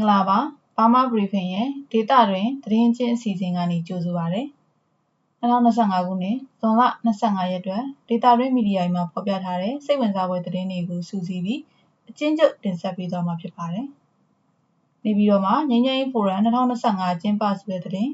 ္ဂလာပါဘာမာ briefing ရဲ့ဒေတာတွင်သတင်းချင်းအစီအစဉ်ကနေကြိုဆိုပါရစေ2025ခုနှစ်ဇွန်လ25ရက်တွင်ဒေတာတွင်မီဒီယာမှာဖော်ပြထားတဲ့စိတ်ဝင်စားဖွယ်သတင်းတွေကိုစူးစီးပြီးအချင်းချုပ်တင်ဆက်ပေးသွားမှာဖြစ်ပါတယ်နေပြီးတော့မှငញ្ញရင်ဖိုရမ်2025ကျင်းပဆိုတဲ့သတင်း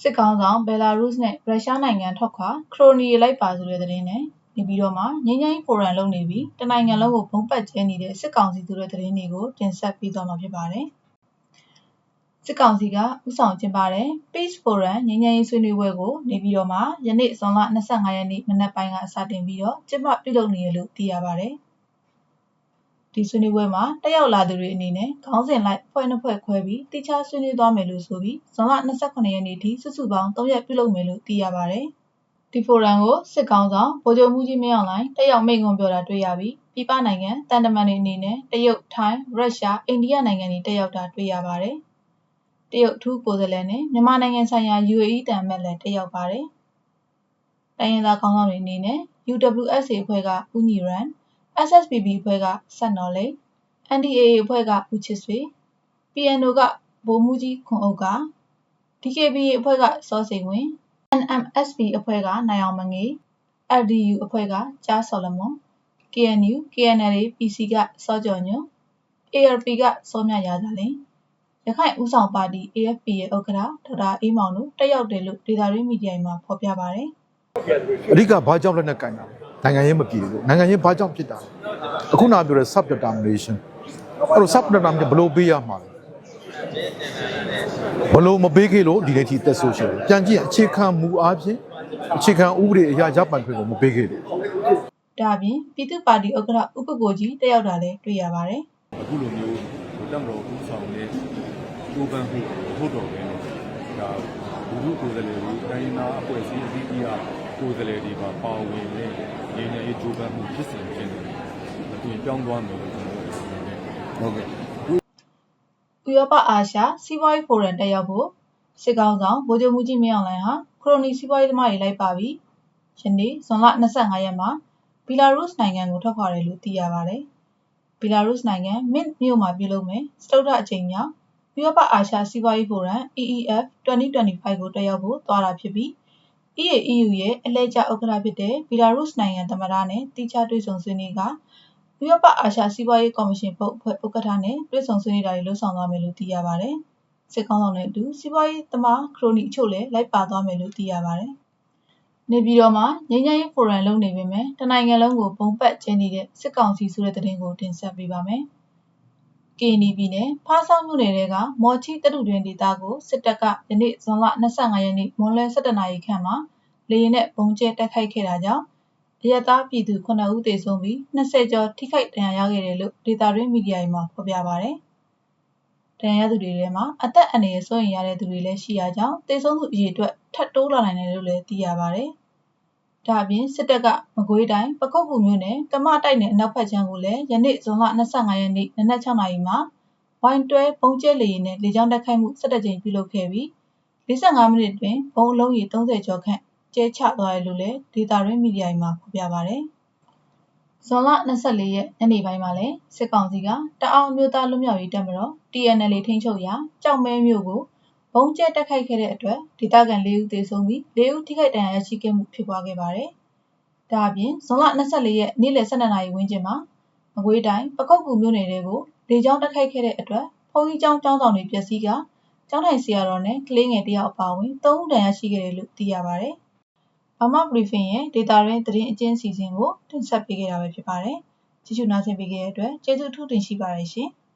စစ်ကောင်ဆောင်ဘယ်လာရုစ်နဲ့ရုရှားနိုင်ငံထွက်ခွာခရိုနီလိုက်ပါဆိုတဲ့သတင်းနဲ့ နေပြီးတော့မှငင်းငိုင်းဖိုရမ်လုပ်နေပြီးတနိုင်ငံလုံးကိုဘုံပတ်ကျဲနေတဲ့စစ်ကောင်စီတို့ရဲ့သတင်းတွေကိုတင်ဆက်ပေးသွားမှာဖြစ်ပါတယ်။စစ်ကောင်စီကဥဆောင်ကျင်းပတဲ့ Peace Forum ငြိမ်းချမ်းရေးဆွေးနွေးပွဲကိုနေပြီးတော့မှယနေ့ဇွန်လ25ရက်နေ့မနက်ပိုင်းကစတင်ပြီးတော့ကျင်းပပြုလုပ်နေရလို့သိရပါတယ်။ဒီဆွေးနွေးပွဲမှာတက်ရောက်လာသူတွေအနေနဲ့ခေါင်းစဉ်လိုက်ဖွဲ့နှစ်ဖွဲ့ခွဲပြီးတိကျဆွေးနွေးသွားမယ်လို့ဆိုပြီးဇွန်လ28ရက်နေ့ထိစုစုပေါင်း3ရက်ပြုလုပ်မယ်လို့သိရပါတယ်။ ဒီဖိုရမ်ကိုစစ်ကောင်ဆောင်ဗိုလ်ချုပ်မှုကြီးမင်းအောင်လှိုင်တက်ရောက်မိန့်ခွန်းပြောတာတွေ့ရပြီးပြည်ပနိုင်ငံတန်တမန်တွေအနေနဲ့တရုတ်၊ထိုင်း၊ရုရှား၊အိန္ဒိယနိုင်ငံတွေတက်ရောက်တာတွေ့ရပါတယ်။တရုတ်ထူးကိုယ်စားလှယ်နဲ့မြန်မာနိုင်ငံဆိုင်ရာ UAE တန်မတ်လည်းတက်ရောက်ပါတယ်။တိုင်းရင်းသားခေါင်းဆောင်တွေအနေနဲ့ UWSA အဖွဲ့ကဦးညီရန် SSPB အဖွဲ့ကဆက်နော်လိတ် NDAA အဖွဲ့ကဦးချစ်ဆွေ PNO ကဗိုလ်မှူးကြီးခွန်အုပ်က DKBA အဖွဲ့ကစောစိန်ဝင်း NMSP အဖွဲ့ကနိုင်အောင်မငေ LDU အဖွဲ့ကကြားဆော်လမွန် KNU KNLA PC ကစောကျော်ညွန့် ARP ကစောမြရာဇာလင်းရခိုင်ဦးဆောင်ပါတီ AFP ရဲ့ဥက္ကဋ္ဌဒေါက်တာအေးမောင်တို့တက်ရောက်တယ်လို့ဒေတာရင်းမီဒီယာမှာဖော်ပြပါတယ်အဓိကဘာကြောင့်လက်နက်ကင်တာလဲနိုင်ငံရေးမပြည်ဘူးနိုင်ငံရေးဘာကြောင့်ဖြစ်တာလဲအခုနပြောတဲ့ sub determination အဲ့လို sub determination ဘယ်လိုပေးရမှာလဲ ဘယ်လိုမပေးခဲ့လို့ဒီနေ့ထိတက်ဆိုရှယ်ပြန်ကြည့်ရင်အခြေခံမူအားဖြင့်အခြေခံဥပဒေအရာရပ်ပိုင်ခွင့်ကိုမပေးခဲ့ဘူး။ဒါအပြင်ပြည်သူ့ပါတီဥက္ကဋ္ဌဥပကိုကြီးတက်ရောက်တာလည်းတွေ့ရပါတယ်အခုလိုမျိုးတက်မတော်ဦးဆောင်တဲ့ကိုပန်မှုဟုတ်တော်ပဲဒါလူလူကိုယ်စားလှယ်တွေတိုင်းနာအဖွဲ့အစည်းအသီးသီးကကိုယ်စားလှယ်တွေပါပါဝင်တဲ့ရင်းရရေးကြိုးပမ်းမှုဖြစ်စဉ်ဖြစ်နေတယ်အတူပြောင်းသွားမယ်လို့ကျွန်တော်တို့ပြောတယ်ဟုတ်ကဲ့။ ဥရောပအာရှစီးပွားရေးဖိုရမ်တက်ရောက်ဖို့စစ်ကောင်ဆောင်ဗိုလ်ချုပ်မှုကြီးမင်းအောင်လှိုင်ဟာခရိုနီစီးပွားရေးသမားတွေလိုက်ပါပြီးယနေ့ဇွန်လ25ရက်မှာဘီလာရုစ်နိုင်ငံကိုထွက်ခွာတယ်လို့သိရပါတယ်။ဘီလာရုစ်နိုင်ငံမင့်မြို့မှာပြုလုပ်မယ်စတုတ္ထအကြိမ်မြောက်ဥရောပအာရှစီးပွားရေးဖိုရမ် EEF 2025ကိုတက်ရောက်ဖို့သွားတာဖြစ်ပြီး EAEU ရဲ့အလှည့်ကျဥက္ကဋ္ဌဖြစ်တဲ့ဘီလာရုစ်နိုင်ငံသမ္မတနဲ့တိကျတွေ့ဆုံဆွေးနွေးက ဥရောပအာရှစီးပွားရေးကော်မရှင်ဘုတ်အဖွဲ့ဥက္ကဋ္ဌနဲ့တွေ့ဆုံဆွေးနွေးတာတွေလှုပ်ဆောင်သွားမယ်လို့သိရပါတယ်။စစ်ကောင်ဆောင်နဲ့အတူစီးပွားရေးသမားခရိုနီအချို့လည်းလိုက်ပါသွားမယ်လို့သိရပါတယ်။နေပြည်တော်မှာငញ្ញရင်ဖိုရမ်လုပ်နေပေမဲ့တနိုင်ငံလုံးကိုပုံပတ်ကျင်းနေတဲ့စစ်ကောင်စီဆိုတဲ့သတင်းကိုတင်ဆက်ပေးပါမယ်။ KNB နဲ့ဖားဆောင်မြို့နယ်တွေကမော်ချီတတုတွင်ဒေသကိုစစ်တပ်ကယနေ့ဇွန်လ25ရက်နေ့မွန်းလွဲ7:00နာရီခန့်မှာလေယာဉ်နဲ့ပုံကျဲတိုက်ခိုက်ခဲ့တာကြောင့် အရတားပြည်သူ9ဦးသေဆုံးပြီး20ကျော်ထိခိုက်ဒဏ်ရာရခဲ့တယ်လို့ဒေတာရင်းမီဒီယာမှာဖော်ပြပါဗျ။ဒဏ်ရာရသူတွေထဲမှာအသက်အန္တရာယ်စိုးရိမ်ရတဲ့သူတွေလည်းရှိရာကြောင့်သေဆုံးသူအရေအတွက်ထပ်တိုးလာနိုင်တယ်လို့လည်းသိရပါတယ်။ဒါအပြင်စစ်တပ်ကမကွေးတိုင်းပခုတ်ကူမြို့နယ်ကမတိုက်နယ်အနောက်ဘက်ခြမ်းကိုလည်းယနေ့ဇွန်လ25ရက်နေ့နနက်6နာရီမှာဝိုင်းတွဲပုံကျဲလေရင်နဲ့လေကြောင်းတက်ခိုက်မှု17ကြိမ်ပြုလုပ်ခဲ့ပြီး45မိနစ်တွင်ဘုံအလုံးရေ30ကျော်ခန့် ကျဲချသွားတယ်လို့လည်းဒေတာရင်းမီဒီယာမှာဖော်ပြပါတယ်။ဇွန်လ24ရက်ညနေပိုင်းမှာလည်းစစ်ကောင်စီကတအောင်မျိုးသားလွတ်မြောက်ရေးတပ်မတော် TNL ထိန်းချုပ်ရာကြောက်မဲမြို့ကိုဘုံကျဲတက်ခိုက်ခဲ့တဲ့အတွက်ဒေသခံ၄ဦးသေဆုံးပြီး၄ဦးထိခိုက်ဒဏ်ရာရရှိခဲ့မှုဖြစ်ပွားခဲ့ပါတယ်။ဒါအပြင်ဇွန်လ24ရက်နေ့လယ်12နာရီဝန်းကျင်မှာမကွေးတိုင်းပခုတ်ကူမြို့နယ်တွေကိုလေကြောင်းတက်ခိုက်ခဲ့တဲ့အတွက်ဘုံကြီးကျောင်းကျောင်းဆောင်တွေပျက်စီးကကျောင်းထိုင်ဆရာတော်နဲ့ကလေးငယ်တယောက်အပါအဝင်၃ဦးဒဏ်ရာရှိခဲ့တယ်လို့သိရပါတယ်။ ဘာမ briefing ရဲ့ data ရင်းသတင်းအကျဉ်းအစီအစဉ်ကို တင်ဆက်ပေးခဲ့တာပဲဖြစ်ပါတယ်။ကြည့်ရှုနားဆင်ပေးခဲ့တဲ့အတွက် ကျေးဇူးအထူးတင်ရှိပါတယ်ရှင်။